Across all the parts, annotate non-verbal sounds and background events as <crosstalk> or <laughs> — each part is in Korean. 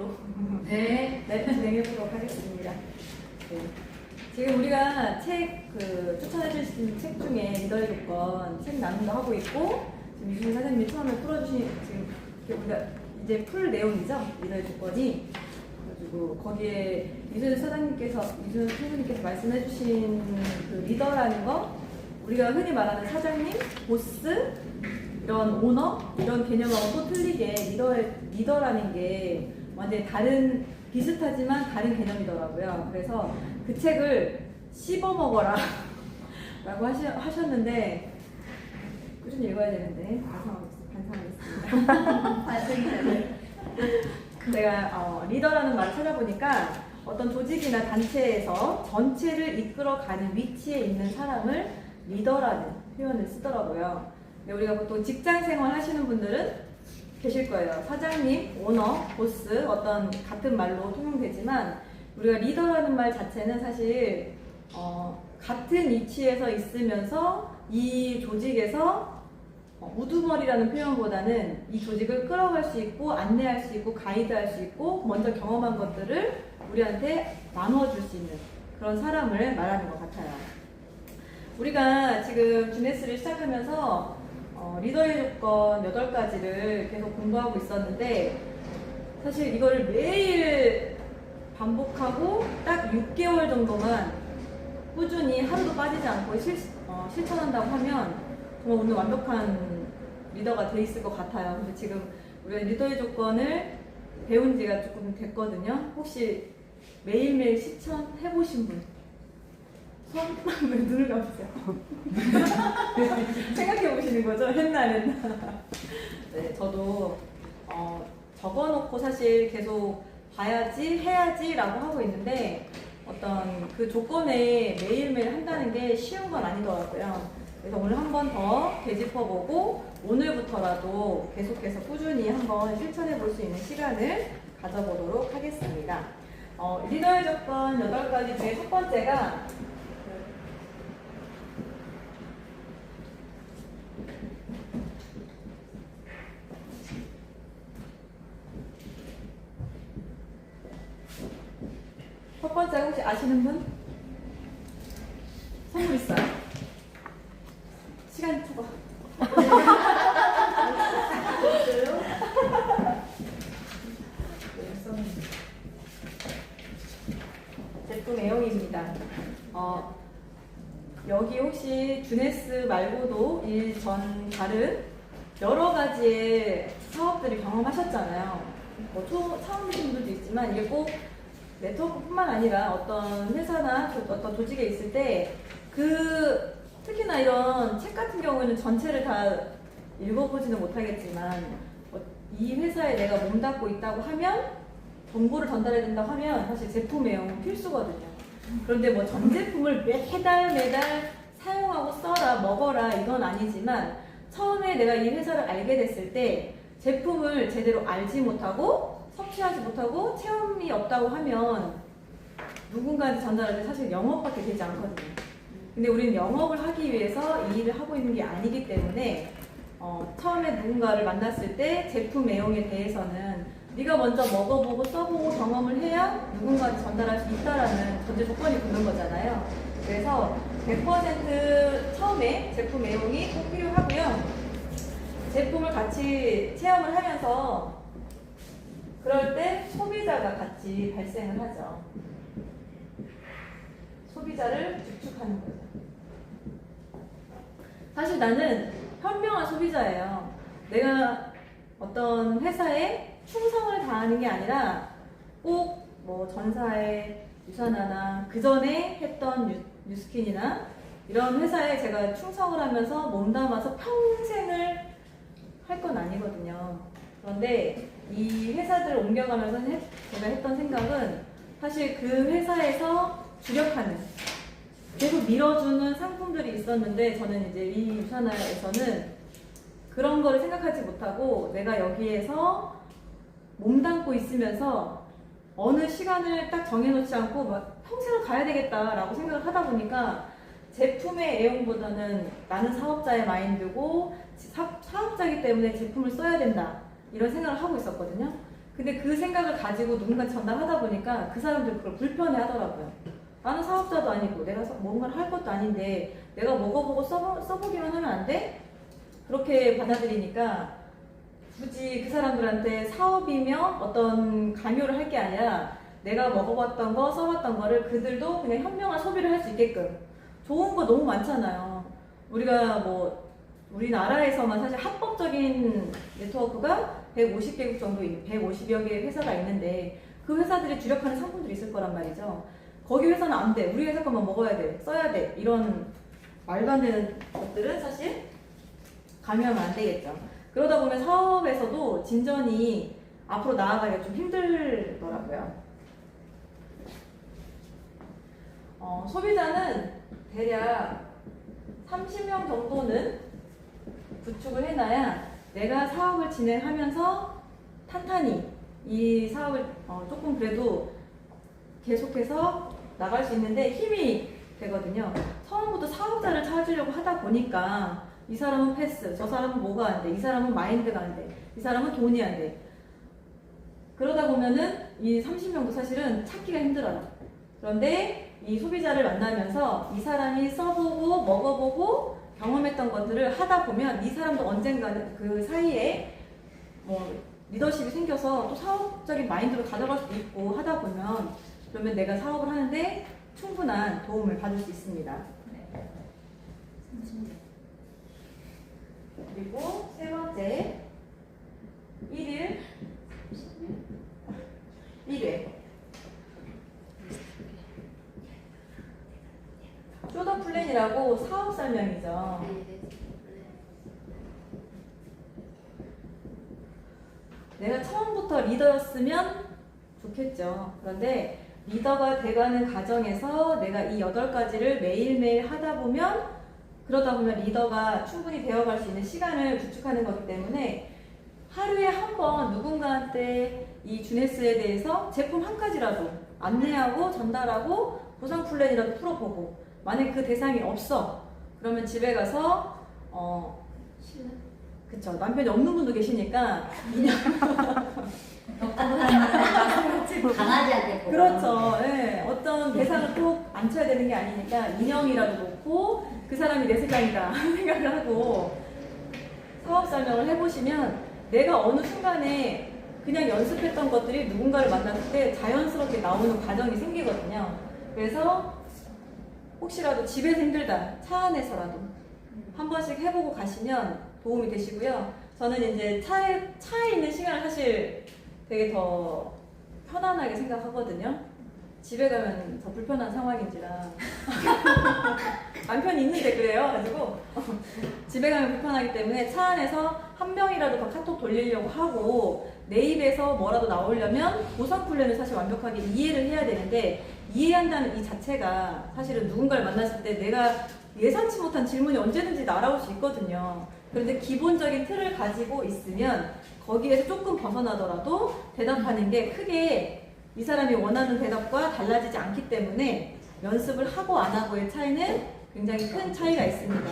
스타일로 네. 네, 진행해 보도록 하겠습니다. 네. 지금 우리가 책, 그, 추천해 주신 책 중에 리더의 조건 책 나눔도 하고 있고, 지금 유준 사장님이 처음에 풀어주신, 지금 우리가 이제 풀 내용이죠? 리더의 조건이. 그래가지고 거기에 유준 사장님께서, 유준 선생님께서 말씀해 주신 그 리더라는 거, 우리가 흔히 말하는 사장님, 보스, 이런 오너 이런 개념하고 또 틀리게 리더의 리더라는 게 완전히 다른 비슷하지만 다른 개념이더라고요. 그래서 그 책을 씹어 먹어라 <laughs> 라고 하시, 하셨는데 꾸준히 읽어야 되는데 반성하겠습니다. 반성하겠습니다. <laughs> 제가 어, 리더라는 말을 찾아보니까 어떤 조직이나 단체에서 전체를 이끌어가는 위치에 있는 사람을 리더라는 표현을 쓰더라고요. 우리가 보통 직장 생활 하시는 분들은 계실 거예요. 사장님, 오너, 보스 어떤 같은 말로 통용되지만 우리가 리더라는 말 자체는 사실 어, 같은 위치에서 있으면서 이 조직에서 어, 우두머리라는 표현보다는 이 조직을 끌어갈 수 있고 안내할 수 있고 가이드할 수 있고 먼저 경험한 것들을 우리한테 나누어줄 수 있는 그런 사람을 말하는 것 같아요. 우리가 지금 주네스를 시작하면서 어, 리더의 조건 8가지를 계속 공부하고 있었는데 사실 이걸 매일 반복하고 딱 6개월 정도만 꾸준히 하루도 빠지지 않고 실, 어, 실천한다고 하면 정말 오늘 완벽한 리더가 돼 있을 것 같아요. 근데 지금 우리가 리더의 조건을 배운 지가 조금 됐거든요. 혹시 매일매일 실천해 보신 분? 손? 왜 눈을 감으세요? <laughs> 생각해 보시는 거죠? 했나? <laughs> 네, 저도 어, 적어놓고 사실 계속 봐야지, 해야지라고 하고 있는데 어떤 그 조건에 매일매일 한다는 게 쉬운 건 아니더라고요. 그래서 오늘 한 번 더 되짚어보고 오늘부터라도 계속해서 꾸준히 한번 실천해 볼 수 있는 시간을 가져보도록 하겠습니다. 어, 리더의 조건 8가지 중에 첫 번째가 첫 번째 혹시 아시는 분? 선물 있어요. 시간 초과. <laughs> 제품 애용입니다. 어, 여기 혹시 주네스 말고도 이 전 다른 여러 가지의 사업들을 경험하셨잖아요. 뭐 초, 처음 오신 분들도 있지만 이게 꼭 네트워크뿐만 아니라 어떤 회사나 조- 어떤 조직에 있을 때 그 특히나 이런 책 같은 경우에는 전체를 다 읽어보지는 못하겠지만 어, 이 회사에 내가 몸담고 있다고 하면 정보를 전달해야 된다고 하면 사실 제품 애용은 필수거든요. 그런데 뭐 전 제품을 매달 매달 사용하고 써라 먹어라 이건 아니지만 처음에 내가 이 회사를 알게 됐을 때 제품을 제대로 알지 못하고 섭취하지 못하고 체험이 없다고 하면 누군가한테 전달할 때 사실 영업밖에 되지 않거든요. 근데 우리는 영업을 하기 위해서 이 일을 하고 있는 게 아니기 때문에 어, 처음에 누군가를 만났을 때 제품 애용에 대해서는 네가 먼저 먹어보고 써보고 경험을 해야 누군가한테 전달할 수 있다라는 전제 조건이 붙는 거잖아요. 그래서 100% 처음에 제품 애용이 꼭 필요하고요. 제품을 같이 체험을 하면서 그럴 때 소비자가 같이 발생을 하죠. 소비자를 주축하는 거죠. 사실 나는 현명한 소비자예요. 내가 어떤 회사에 충성을 다하는 게 아니라 꼭 뭐 전사의 유산하나 그 전에 했던 유, 뉴스킨이나 이런 회사에 제가 충성을 하면서 몸담아서 평생을 할 건 아니거든요. 그런데 이 회사들을 옮겨가면서 해- 제가 했던 생각은 사실 그 회사에서 주력하는 계속 밀어주는 상품들이 있었는데 저는 이제 이 유산화에서는 그런 거를 생각하지 못하고 내가 여기에서 몸담고 있으면서 어느 시간을 딱 정해놓지 않고 막 평생을 가야 되겠다라고 생각을 하다 보니까 제품의 애용보다는 나는 사업자의 마인드고 사, 사업자이기 때문에 제품을 써야 된다 이런 생각을 하고 있었거든요. 근데 그 생각을 가지고 누군가 전달하다 보니까 그 사람들 그걸 불편해 하더라고요. 나는 사업자도 아니고 내가 서- 뭔가를 할 것도 아닌데 내가 먹어보고 써보, 써보기만 하면 안 돼? 그렇게 받아들이니까 굳이 그 사람들한테 사업이며 어떤 강요를 할 게 아니라 내가 먹어봤던 거, 써봤던 거를 그들도 그냥 현명한 소비를 할 수 있게끔 좋은 거 너무 많잖아요. 우리가 뭐 우리나라에서만 사실 합법적인 네트워크가 150개국 정도, 150여 개의 회사가 있는데 그 회사들이 주력하는 상품들이 있을 거란 말이죠. 거기 회사는 안 돼. 우리 회사 것만 먹어야 돼. 써야 돼. 이런 말도 안 되는 것들은 사실 강요하면 안 되겠죠. 그러다 보면 사업에서도 진전이 앞으로 나아가기가 좀 힘들더라고요. 어, 소비자는 대략 30명 정도는 구축을 해놔야 내가 사업을 진행하면서 탄탄히 이 사업을 어, 조금 그래도 계속해서 나갈 수 있는데 힘이 되거든요. 처음부터 사업자를 찾으려고 하다 보니까 이 사람은 패스, 저 사람은 뭐가 안 돼, 이 사람은 마인드가 안 돼, 이 사람은 돈이 안 돼. 그러다 보면은 이 30명도 사실은 찾기가 힘들어요. 그런데 이 소비자를 만나면서 이 사람이 써보고 먹어보고 경험했던 것들을 하다 보면 이 사람도 언젠가는 그 사이에 뭐 리더십이 생겨서 또 사업적인 마인드로 가져갈 수도 있고 하다 보면 그러면 내가 사업을 하는데 충분한 도움을 받을 수 있습니다. 그리고 세 번째. 1일. 1회 쇼더 플랜이라고 사업 설명이죠. 내가 처음부터 리더였으면 좋겠죠. 그런데 리더가 돼가는 과정에서 내가 이 여덟 가지를 매일매일 하다 보면 그러다 보면 리더가 충분히 되어갈 수 있는 시간을 구축하는 거기 때문에 하루에 한 번 누군가한테 이 주네스에 대해서 제품 한 가지라도 안내하고 전달하고 보상 플랜이라도 풀어보고 만약 그 대상이 없어 그러면 집에 가서 어 그쵸 남편이 없는 분도 계시니까 강아지한테 보고. 그렇죠. 예. 어떤 대상을 꼭 앉혀야 되는 게 아니니까 인형이라도 놓고 그 사람이 내 세상이다 <laughs> 생각을 하고 사업 설명을 해보시면 내가 어느 순간에 그냥 연습했던 것들이 누군가를 만났을 때 자연스럽게 나오는 과정이 생기거든요. 그래서 혹시라도 집에서 힘들다 차 안에서라도 한 번씩 해보고 가시면 도움이 되시고요. 저는 이제 차에 차에 있는 시간을 사실 되게 더 편안하게 생각하거든요. 집에 가면 더 불편한 상황인지라 <laughs> 남편이 있는데 그래요. 가지고 집에 가면 불편하기 때문에 차 안에서 한 명이라도 더 카톡 돌리려고 하고 내 입에서 뭐라도 나오려면 보상 플랜을 사실 완벽하게 이해를 해야 되는데 이해한다는 이 자체가 사실은 누군가를 만났을 때 내가 예상치 못한 질문이 언제든지 날아올 수 있거든요. 그런데 기본적인 틀을 가지고 있으면 거기에서 조금 벗어나더라도 대답하는 게 크게 이 사람이 원하는 대답과 달라지지 않기 때문에 연습을 하고 안 하고의 차이는 굉장히 큰 차이가 있습니다.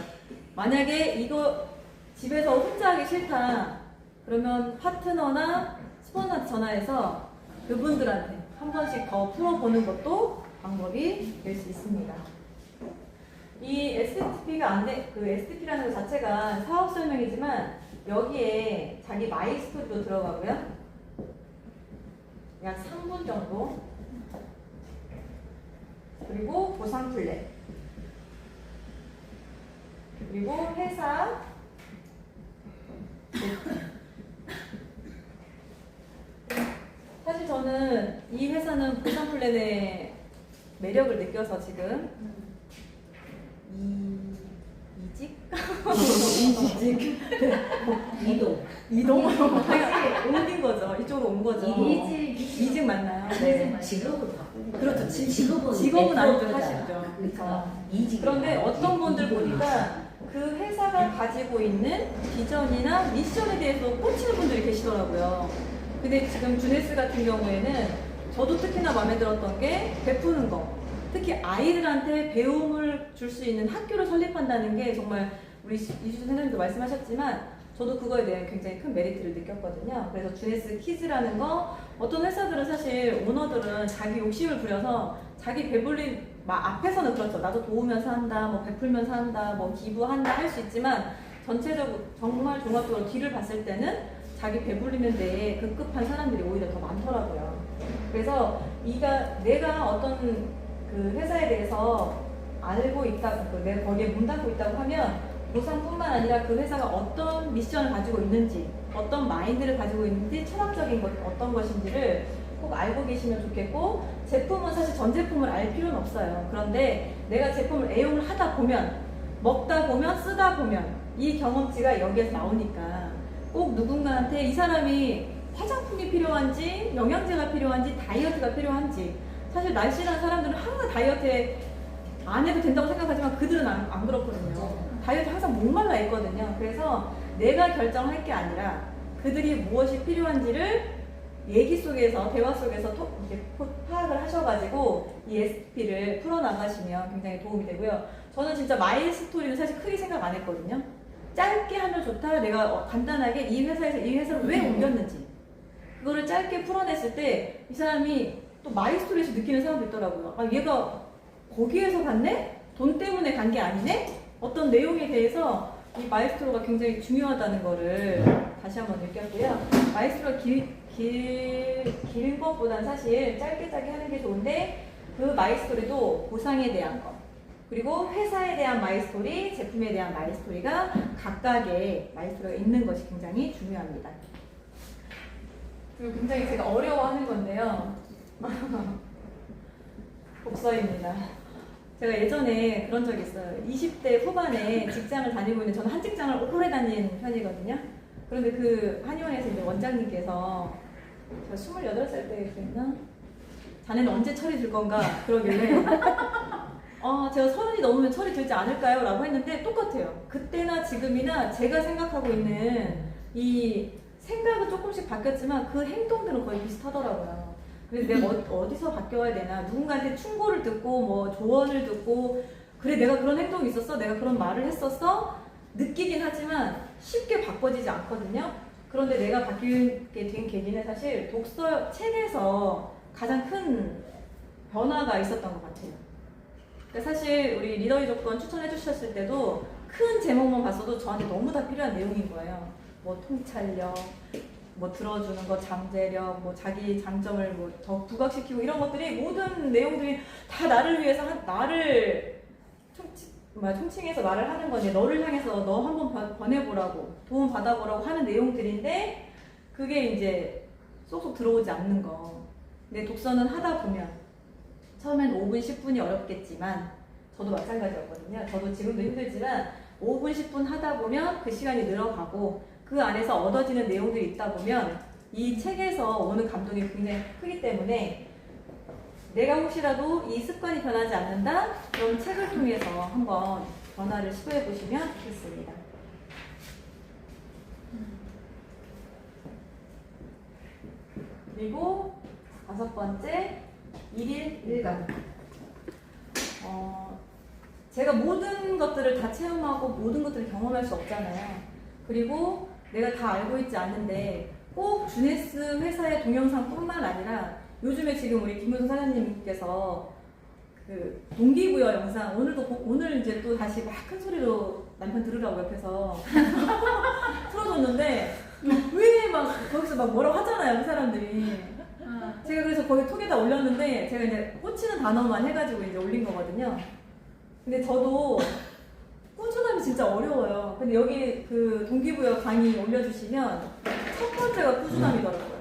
만약에 이거 집에서 혼자 하기 싫다 그러면 파트너나 스폰서한테 전화해서 그분들한테 한 번씩 더 풀어보는 것도 방법이 될 수 있습니다. 이 STP가 안 돼, 그 STP라는 것 자체가 사업 설명이지만 여기에 자기 마이 스토리도 들어가고요. 약 3분 정도. 그리고 보상 플랜. 그리고 회사. 사실 저는 이 회사는 보상 플랜의 매력을 느껴서 지금 이 이직 이직. <laughs> 이동 <laughs> 옮긴 거죠 이쪽으로 온 거죠 이직. 이직 맞나요? 네. 직업을 바꾸고. 그렇죠. 지- 직업은 직업은 아니죠. 사실죠. 그러니까 이직. 그런데 어떤 분들 보니까 그 회사가 가지고 있는 비전이나 미션에 대해서 꽂히는 분들이 계시더라고요. 근데 지금 주네스 같은 경우에는 저도 특히나 마음에 들었던 게 베푸는 거. 특히 아이들한테 배움을 줄 수 있는 학교를 설립한다는 게 정말 우리 이주준 선생님도 말씀하셨지만 저도 그거에 대한 굉장히 큰 메리트를 느꼈거든요. 그래서 주네스 키즈라는 거 어떤 회사들은 사실 오너들은 자기 욕심을 부려서 자기 배불린 막 앞에서는 그렇죠. 나도 도우면서 한다, 뭐 베풀면서 한다, 뭐 기부한다 할 수 있지만 전체적으로 정말 종합적으로 뒤를 봤을 때는 자기 배불리는 데에 급급한 사람들이 오히려 더 많더라고요. 그래서 네가 내가 어떤 그 회사에 대해서 알고 있다, 그 내가 거기에 문 닫고 있다고 하면 보상뿐만 아니라 그 회사가 어떤 미션을 가지고 있는지, 어떤 마인드를 가지고 있는지, 철학적인 것 어떤 것인지를 꼭 알고 계시면 좋겠고 제품은 사실 전 제품을 알 필요는 없어요. 그런데 내가 제품을 애용을 하다 보면 먹다 보면 쓰다 보면 이 경험치가 여기에서 나오니까 꼭 누군가한테 이 사람이 화장품이 필요한지 영양제가 필요한지 다이어트가 필요한지 사실 날씬한 사람들은 항상 다이어트에 안 해도 된다고 생각하지만 그들은 안, 안 그렇거든요. 다이어트 항상 목말라 있거든요. 그래서 내가 결정할 게 아니라 그들이 무엇이 필요한지를 얘기 속에서 대화 속에서 토- 파악을 하셔가지고 이 SP를 풀어나가시면 굉장히 도움이 되고요. 저는 진짜 마일 스토리는 사실 크게 생각 안 했거든요. 짧게 하면 좋다. 내가 어, 간단하게 이 회사에서 이 회사를 왜 옮겼는지 그거를 짧게 풀어냈을 때 이 사람이 또 마이 스토리에서 느끼는 사람도 있더라고요. 아 얘가 거기에서 갔네? 돈 때문에 간 게 아니네? 어떤 내용에 대해서 이 마이스트로가 굉장히 중요하다는 거를 다시 한번 느꼈고요. 마이스트로가 길, 길, 긴 것보단 사실 짧게 짧게 하는 게 좋은데 그 마이스토리도 보상에 대한 거 그리고 회사에 대한 마이스토리, 제품에 대한 마이스토리가 각각의 마이스토리가 있는 것이 굉장히 중요합니다. 그리고 굉장히 제가 어려워하는 건데요. <laughs> 복서입니다. 제가 예전에 그런 적이 있어요. 20대 후반에 직장을 다니고 있는 저는 한 직장을 오래 다닌 편이거든요. 그런데 그 한의원에서 이제 원장님께서 제가 28살 때 그랬나? 자네는 언제 철이 들 건가? 그러길래 어, 제가 서른이 넘으면 철이 들지 않을까요? 라고 했는데 똑같아요. 그때나 지금이나 제가 생각하고 있는 이 생각은 조금씩 바뀌었지만 그 행동들은 거의 비슷하더라고요. 그래서 내가 어, 어디서 바뀌어야 되나 누군가한테 충고를 듣고 뭐 조언을 듣고 그래 내가 그런 행동이 있었어 내가 그런 말을 했었어 느끼긴 하지만 쉽게 바꿔지지 않거든요 그런데 내가 바뀌게 된 계기는 사실 독서 책에서 가장 큰 변화가 있었던 것 같아요 사실 우리 리더의 조건 추천해 주셨을 때도 큰 제목만 봤어도 저한테 너무 다 필요한 내용인 거예요 뭐 통찰력 뭐 들어주는 거, 잠재력, 뭐 자기 장점을 뭐 더 부각시키고 이런 것들이 모든 내용들이 다 나를 위해서 한, 나를 총치, 뭐야, 총칭해서 말을 하는 건데 너를 향해서 너 한번 봐- 권해보라고 도움 받아보라고 하는 내용들인데 그게 이제 쏙쏙 들어오지 않는 거. 근데 독서는 하다 보면 처음엔 5분, 10분이 어렵겠지만 저도 마찬가지였거든요. 저도 지금도 힘들지만 5분, 10분 하다 보면 그 시간이 늘어가고 그 안에서 얻어지는 내용들이 있다 보면 이 책에서 오는 감동이 굉장히 크기 때문에 내가 혹시라도 이 습관이 변하지 않는다? 그럼 책을 통해서 한번 변화를 시도해 보시면 좋겠습니다. 그리고 다섯 번째, 일일 일감. 어, 제가 모든 것들을 다 체험하고 모든 것들을 경험할 수 없잖아요. 그리고 내가 다 알고 있지 않는데 꼭 주네스 회사의 동영상뿐만 아니라 요즘에 지금 우리 김효선 사장님께서 그 동기부여 영상 오늘도 보- 오늘 이제 또 다시 막 큰 소리로 남편 들으라고 옆에서 <laughs> 틀어줬는데 왜 막 거기서 막 뭐라고 하잖아요 그 사람들이 제가 그래서 거기 톡에다 올렸는데 제가 이제 꽂히는 단어만 해가지고 이제 올린 거거든요 근데 저도 꾸준함이 진짜 어려워요. 근데 여기 그 동기부여 강의 올려주시면 첫 번째가 꾸준함이더라고요.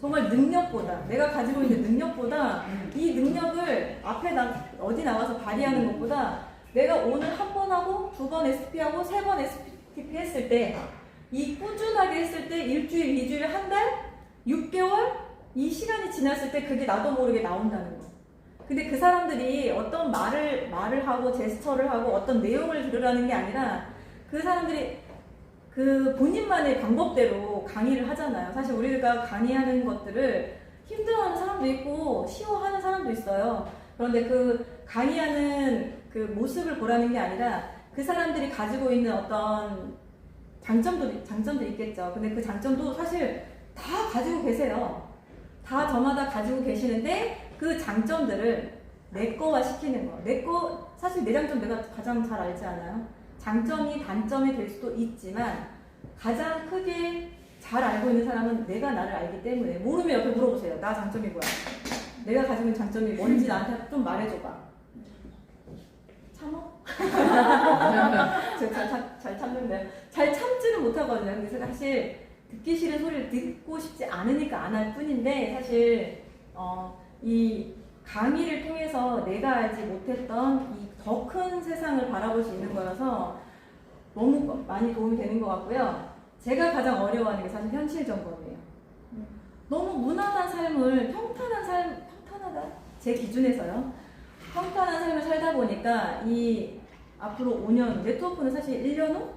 정말 능력보다 내가 가지고 있는 능력보다 이 능력을 앞에 나 어디 나가서 발휘하는 것보다 내가 오늘 한 번 하고 두 번 SP 하고 세 번 SPP 했을 때 이 꾸준하게 했을 때 일주일, 이주일, 한 달, 6개월 이 시간이 지났을 때 그게 나도 모르게 나온다는 거. 근데 그 사람들이 어떤 말을 말을 하고 제스처를 하고 어떤 내용을 들으라는 게 아니라 그 사람들이 그 본인만의 방법대로 강의를 하잖아요. 사실 우리가 강의하는 것들을 힘들어하는 사람도 있고 쉬워하는 사람도 있어요. 그런데 그 강의하는 그 모습을 보라는 게 아니라 그 사람들이 가지고 있는 어떤 장점도 장점도 있겠죠. 근데 그 장점도 사실 다 가지고 계세요. 다 저마다 가지고 계시는데 그 장점들을 내 거화 시키는 거. 내 거, 사실 내 장점 내가 가장 잘 알지 않아요? 장점이 단점이 될 수도 있지만 가장 크게 잘 알고 있는 사람은 내가 나를 알기 때문에 모르면 옆에 물어보세요. 나 장점이 뭐야? 내가 가지고 있는 장점이 뭔지 나한테 좀 말해줘봐. 참어? <laughs> 잘, 참- 잘 참는데 잘 참지는 못하거든요. 근데 사실 듣기 싫은 소리를 듣고 싶지 않으니까 안 할 뿐인데 사실 어, 이 강의를 통해서 내가 알지 못했던 이 더 큰 세상을 바라볼 수 있는 거라서 너무 많이 도움이 되는 것 같고요. 제가 가장 어려워하는 게 사실 현실 점검이에요. 너무 무난한 삶을 평탄한 삶, 평탄하다? 제 기준에서요. 평탄한 삶을 살다 보니까 이 앞으로 5년, 네트워크는 사실 1년 후?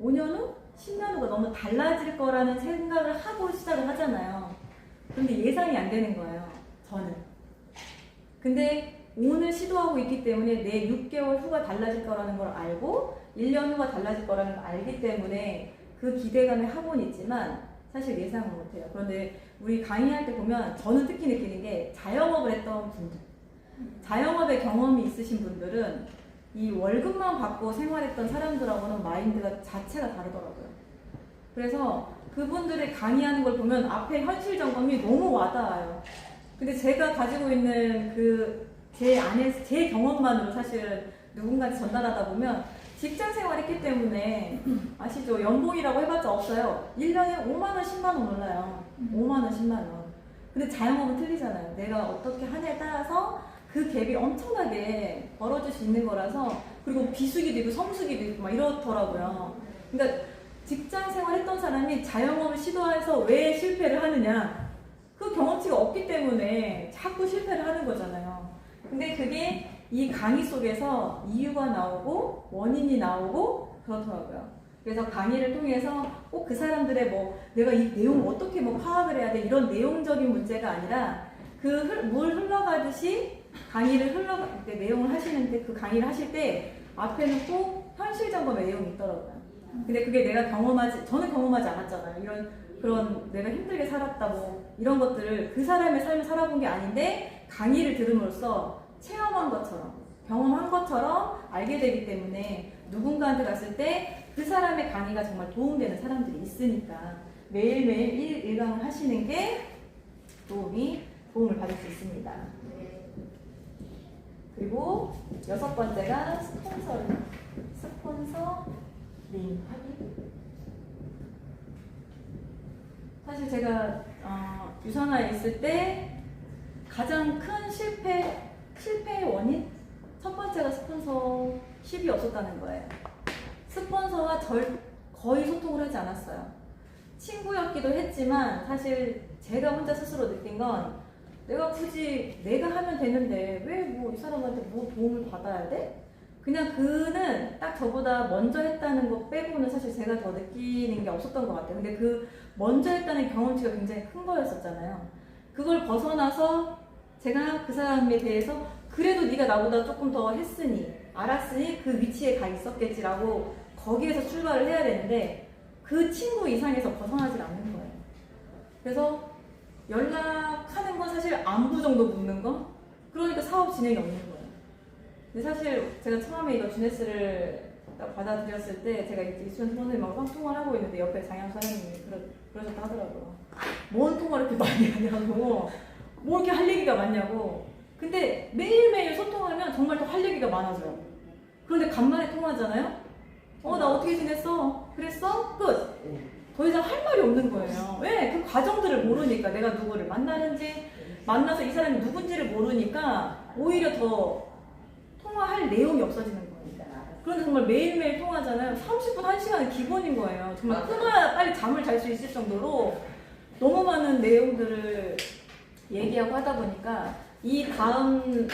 5년 후? 10년 후가 너무 달라질 거라는 생각을 하고 시작을 하잖아요. 근데 예상이 안 되는 거예요. 저는. 근데 오늘 시도하고 있기 때문에 내 6개월 후가 달라질 거라는 걸 알고 1년 후가 달라질 거라는 걸 알기 때문에 그 기대감에 하고는 있지만 사실 예상을 못해요. 그런데 우리 강의할 때 보면 저는 특히 느끼는 게 자영업을 했던 분들, 자영업의 경험이 있으신 분들은 이 월급만 받고 생활했던 사람들하고는 마인드가 자체가 다르더라고요. 그래서 그분들의 강의하는 걸 보면 앞에 현실 점검이 너무 와닿아요. 근데 제가 가지고 있는 그 제 안에 제 경험만으로 사실은 누군가한테 전달하다 보면 직장 생활했기 때문에 아시죠? 연봉이라고 해봤자 없어요. 1년에 5만 원, 10만 원 올라요. 5만 원, 10만 원. 근데 자영업은 틀리잖아요. 내가 어떻게 하냐에 따라서 그 갭이 엄청나게 벌어질 수 있는 거라서 그리고 비수기도 있고 성수기도 있고 막 이렇더라고요. 그러니까 직장 생활 했던 사람이 자영업을 시도해서 왜 실패를 하느냐. 그 경험치가 없기 때문에 자꾸 실패를 하는 거잖아요. 근데 그게 이 강의 속에서 이유가 나오고 원인이 나오고 그렇더라고요. 그래서 강의를 통해서 꼭 그 사람들의 뭐 내가 이 내용 어떻게 뭐 파악을 해야 돼 이런 내용적인 문제가 아니라 그 물 흘러가듯이 강의를 흘러가 때 내용을 하시는데 그 강의를 하실 때 앞에는 꼭 현실 점검의 내용이 있더라고요. 근데 그게 내가 경험하지 저는 경험하지 않았잖아요. 이런 그런 내가 힘들게 살았다 뭐 이런 것들을 그 사람의 삶을 살아본 게 아닌데 강의를 들음으로써 체험한 것처럼 경험한 것처럼 알게 되기 때문에 누군가한테 갔을 때 그 사람의 강의가 정말 도움되는 사람들이 있으니까 매일매일 일, 일강을 하시는 게 도움이 도움을 받을 수 있습니다. 그리고 여섯 번째가 스폰서 스폰서 링 확인. 사실 제가 어, 유산화에 있을 때 가장 큰 실패 실패의 원인 첫 번째가 스폰서십이 없었다는 거예요. 스폰서와 절 거의 소통을 하지 않았어요. 친구였기도 했지만 사실 제가 혼자 스스로 느낀 건 내가 굳이 내가 하면 되는데 왜 뭐 이 사람한테 뭐 도움을 받아야 돼? 그냥 그는 딱 저보다 먼저 했다는 것 빼고는 사실 제가 더 느끼는 게 없었던 것 같아요. 근데 그 먼저 했다는 경험치가 굉장히 큰 거였었잖아요. 그걸 벗어나서 제가 그 사람에 대해서 그래도 네가 나보다 조금 더 했으니 알았으니 그 위치에 가 있었겠지라고 거기에서 출발을 해야 되는데 그 친구 이상에서 벗어나질 않는 거예요. 그래서 건 사실 안부 정도 묻는 거? 그러니까 사업 진행이 없는 거예요. 근데 사실 제가 처음에 이거 주네스를 딱 받아들였을 때 제가 이제 이수연 선생님하고 통화를 하고 있는데 옆에 장영 사장님이 그러, 그러셨다 하더라고요. 뭔 통화를 이렇게 많이 하냐고. 뭐 이렇게 할 얘기가 많냐고. 근데 매일매일 소통하면 정말 더 할 얘기가 많아져요. 그런데 간만에 통화하잖아요? 어, 나 어떻게 지냈어? 그랬어? 끝! 더 이상 할 말이 없는 거예요. 왜? 그 과정들을 모르니까 내가 누구를 만나는지, 만나서 이 사람이 누군지를 모르니까 오히려 더 통화할 내용이 없어지는 거예요. 그런데 정말 매일매일 통화하잖아요. 30분, 1시간은 기본인 거예요. 정말 끊어야 빨리 잠을 잘 수 있을 정도로 너무 많은 내용들을 얘기하고 하다 보니까 이 다음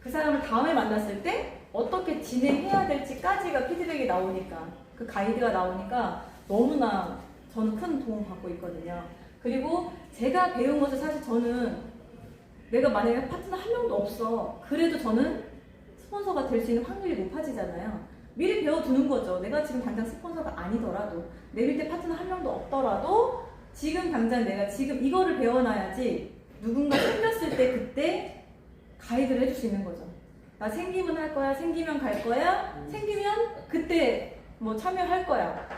그 사람을 다음에 만났을 때 어떻게 진행해야 될지까지가 피드백이 나오니까 그 가이드가 나오니까 너무나 저는 큰 도움 받고 있거든요. 그리고 제가 배운 것을 사실 저는 내가 만약에 파트너 한 명도 없어 그래도 저는 스폰서가 될 수 있는 확률이 높아지잖아요. 미리 배워두는 거죠. 내가 지금 당장 스폰서가 아니더라도 내 밑에 파트너 한 명도 없더라도 지금 당장 내가 지금 이거를 배워놔야지 누군가 생겼을 때 그때 가이드를 해줄 수 있는 거죠. 나 생기면 할 거야, 생기면 갈 거야, 생기면 그때 뭐 참여할 거야.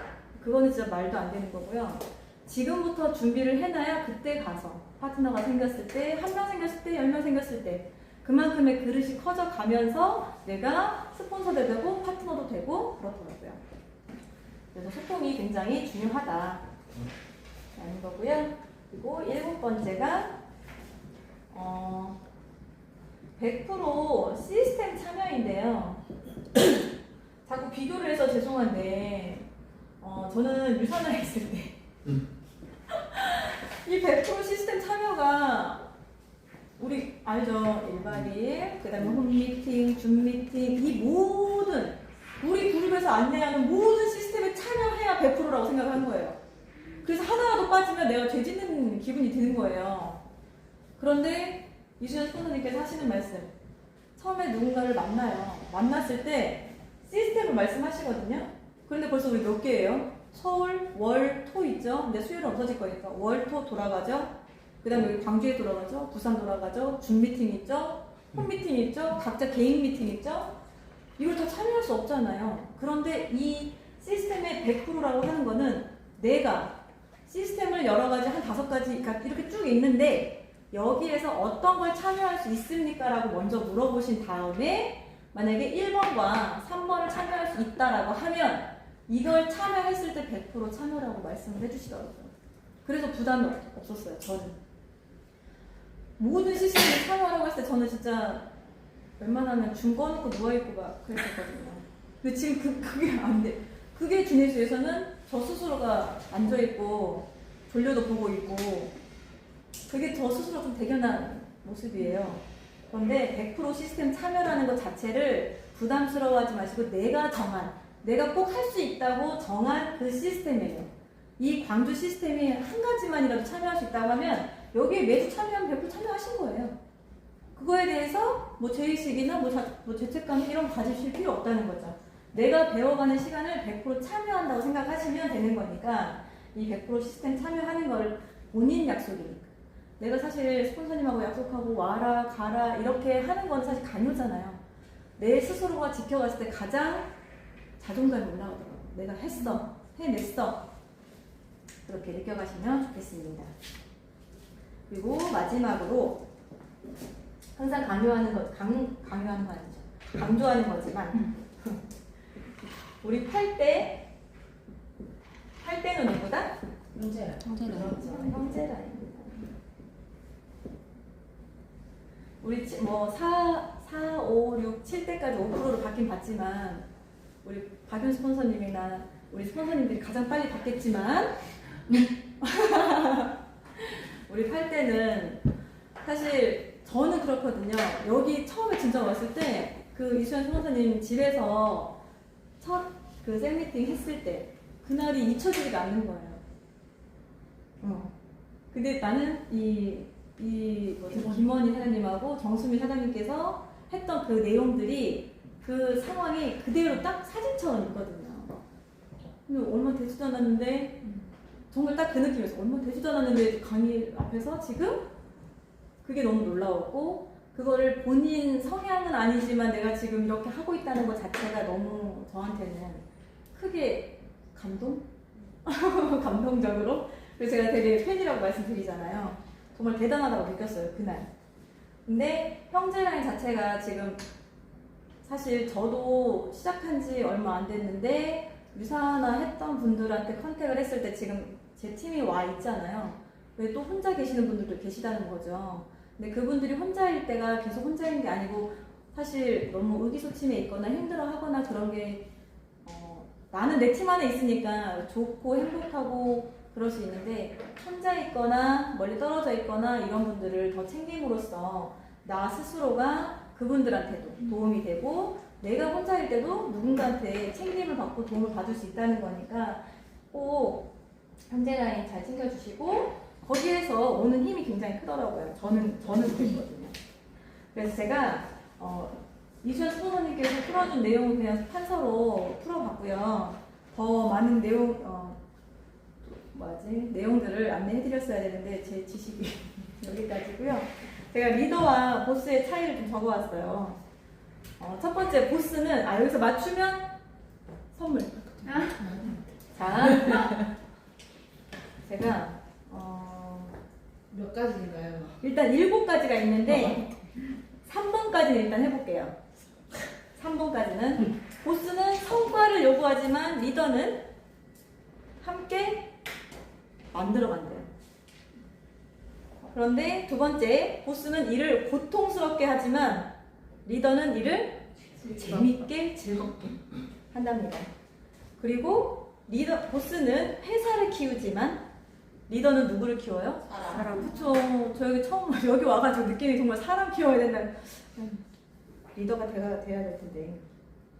그거는 진짜 말도 안 되는 거고요. 지금부터 준비를 해놔야 그때 가서 파트너가 생겼을 때, 한 명 생겼을 때, 열 명 생겼을 때 그만큼의 그릇이 커져 가면서 내가 스폰서도 되고 파트너도 되고 그렇더라고요. 그래서 소통이 굉장히 중요하다. 라는 거고요. 그리고 일곱 번째가 어, 100% 시스템 참여인데요. <clears throat> 자꾸 비교를 해서 죄송한데 어, 저는 유산을 했을 때 이100% 시스템 참여가 우리 알죠? 1박 2일, 그 다음에 홈미팅, 줌미팅, 이 모든 우리 그룹에서 안내하는 모든 시스템에 참여해야 100%라고 생각을 한 거예요. 그래서 하나라도 빠지면 내가 죄 짓는 기분이 드는 거예요. 그런데 이수연 스폰서님께서 하시는 말씀. 처음에 누군가를 만나요. 만났을 때 시스템을 말씀하시거든요. 그런데 벌써 우리 몇 개예요? 서울, 월, 토 있죠? 근데 수요일은 없어질 거니까. 월, 토 돌아가죠? 그 다음에 여기 광주에 돌아가죠? 부산 돌아가죠? 줌 미팅 있죠? 홈 미팅 있죠? 각자 개인 미팅 있죠? 이걸 다 참여할 수 없잖아요. 그런데 이 시스템의 100%라고 하는 거는 내가 시스템을 여러 가지 한 다섯 가지 이렇게 쭉 있는데 여기에서 어떤 걸 참여할 수 있습니까? 라고 먼저 물어보신 다음에 만약에 1번과 3번을 참여할 수 있다라고 하면 이걸 참여했을 때 100% 참여라고 말씀을 해주시더라고요. 그래서 부담이 없- 없었어요, 저는. 모든 시스템에 참여하라고 했을 때 저는 진짜 웬만하면 줌 꺼놓고 누워있고 막 그랬었거든요. 근데 지금 그, 그게 안 돼. 그게 지내주에서는 저 스스로가 앉아있고 졸려도 보고 있고 그게 저 스스로 좀 대견한 모습이에요. 그런데 100% 시스템 참여라는 것 자체를 부담스러워하지 마시고 내가 정한, 내가 꼭 할 수 있다고 정한 그 시스템이에요. 이 광주 시스템이 한 가지만이라도 참여할 수 있다고 하면 여기에 매주 참여하면 100% 참여하신 거예요. 그거에 대해서 뭐 죄의식이나 뭐, 자, 뭐 죄책감 이런 거 가지실 필요 없다는 거죠. 내가 배워가는 시간을 100% 참여한다고 생각하시면 되는 거니까 이 100% 시스템 참여하는 걸 본인 약속이니까. 내가 사실 스폰서님하고 약속하고 와라 가라 이렇게 하는 건 사실 강요잖아요. 내 스스로가 지켜갔을 때 가장 자존감이 올라오더라고요. 내가 했어, 해냈어. 그렇게 느껴가시면 좋겠습니다. 그리고 마지막으로 항상 강요하는 것, 강, 강요하는 거 아니죠. 강조하는 거지만 <laughs> 우리 8대 8대는 누구다? 문제야. 그렇죠. 형제라입니다. 우리 치- 뭐 4, 4, 5, 6, 7대까지 5%로 바뀐 봤지만 우리 박윤 스폰서님이나 우리 스폰서님들이 가장 빨리 받겠지만 <laughs> 우리 8대는 사실 저는 그렇거든요. 여기 처음에 진짜 왔을 때 그 이수연 스폰서님 집에서 첫그 셀미팅 했을 때 그날이 잊혀지지가 않는 거예요. 어. 근데 나는 이, 이 뭐지, 김원희 사장님하고 정수미 사장님께서 했던 그 내용들이 그 상황이 그대로 딱 사진처럼 있거든요. 근데 얼마 되지도 않았는데 정말 딱 그 느낌이었어. 얼마 되지도 않았는데 강의 앞에서 지금 그게 너무 놀라웠고 그거를 본인 성향은 아니지만 내가 지금 이렇게 하고 있다는 것 자체가 너무 저한테는 크게 감동? <laughs> 감동적으로 그래서 제가 되게 팬이라고 말씀드리잖아요. 정말 대단하다고 느꼈어요 그날. 근데 형제라인 자체가 지금 사실 저도 시작한 지 얼마 안 됐는데 유사나 했던 분들한테 컨택을 했을 때 지금 제 팀이 와 있잖아요. 왜 또 혼자 계시는 분들도 계시다는 거죠. 근데 그분들이 혼자일 때가 계속 혼자인 게 아니고 사실 너무 의기소침해 있거나 힘들어하거나 그런 게 어, 나는 내 팀 안에 있으니까 좋고 행복하고 그럴 수 있는데 혼자 있거나 멀리 떨어져 있거나 이런 분들을 더 챙김으로써 나 스스로가 그분들한테도 도움이 되고 내가 혼자일 때도 누군가한테 챙김을 받고 도움을 받을 수 있다는 거니까 꼭 현재라인 잘 챙겨주시고 거기에서 오는 힘이 굉장히 크더라고요. 저는 저는 그랬거든요. 그래서 제가 어, 이수연 스포너님께서 풀어준 내용을 그냥 판서로 풀어봤고요. 더 많은 내용 어, 뭐지 내용들을 안내해드렸어야 되는데 제 지식이 <laughs> 여기까지고요. 제가 리더와 보스의 차이를 좀 적어왔어요. 어, 첫 번째 보스는 아 여기서 맞추면 선물. 자, 제가 어, 몇 가지인가요? 일단 일곱 가지가 있는데 3번까지는 일단 해볼게요. 3번까지는 보스는 성과를 요구하지만 리더는 함께 만들어간대요. 그런데 두 번째 보스는 일을 고통스럽게 하지만 리더는 일을 재밌게 즐겁게 한답니다. 그리고 리더 보스는 회사를 키우지만 리더는 누구를 키워요? 사람. 그쵸. 저 여기 처음 <laughs> 여기 와가지고 느낌이 정말 사람 키워야 된다. 음, 리더가 돼야, 돼야 될 텐데.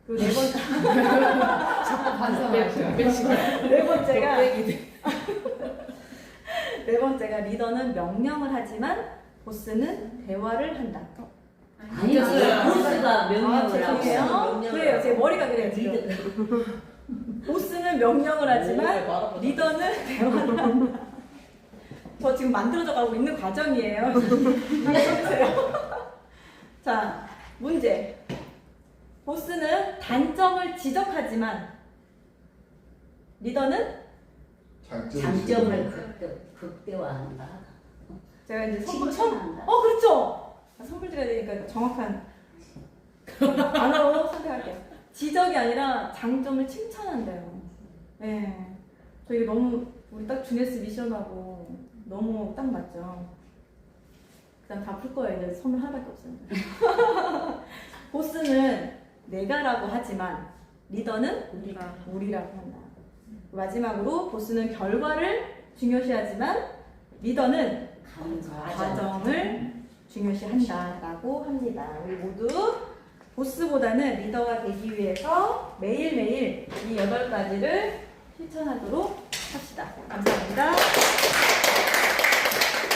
그리고 네 번째, <laughs> 자꾸 반성하셔요. 네 번째가 <laughs> 네 번째가 리더는 명령을 하지만 보스는 대화를 한다. 아니, 됐어요. 보스가 아, 명령을 하고. 죄송해요. 그래요. 제 머리가 그래요. 지금. 보스는 명령을 하지만 리더는 대화를 한다. 저 지금 만들어져 가고 있는 과정이에요. <laughs> 이해해주세요. <laughs> 자, 문제. 보스는 단점을 지적하지만 리더는 장점을 극대, 극대화한다. 제가 이제 선물 선 칭찬한다. 어 그렇죠. 아, 선물 드려야 되니까 정확한 단어로 선택할게요. 지적이 아니라 장점을 칭찬한대요. 네. 저 이거 너무 우리 딱 주네스 미션하고 너무 딱 맞죠. 그다음 다 풀 거예요. 이제 선물 하나밖에 없어요. <laughs> 보스는 내가라고 하지만 리더는 우리가. 우리라고 한다. 마지막으로 보스는 결과를 중요시하지만 리더는 감사. 과정 을 중요시한다라고 합니다. 우리 모두 보스보다는 리더가 되기 위해서 매일매일 이 여덟 가지를 실천하도록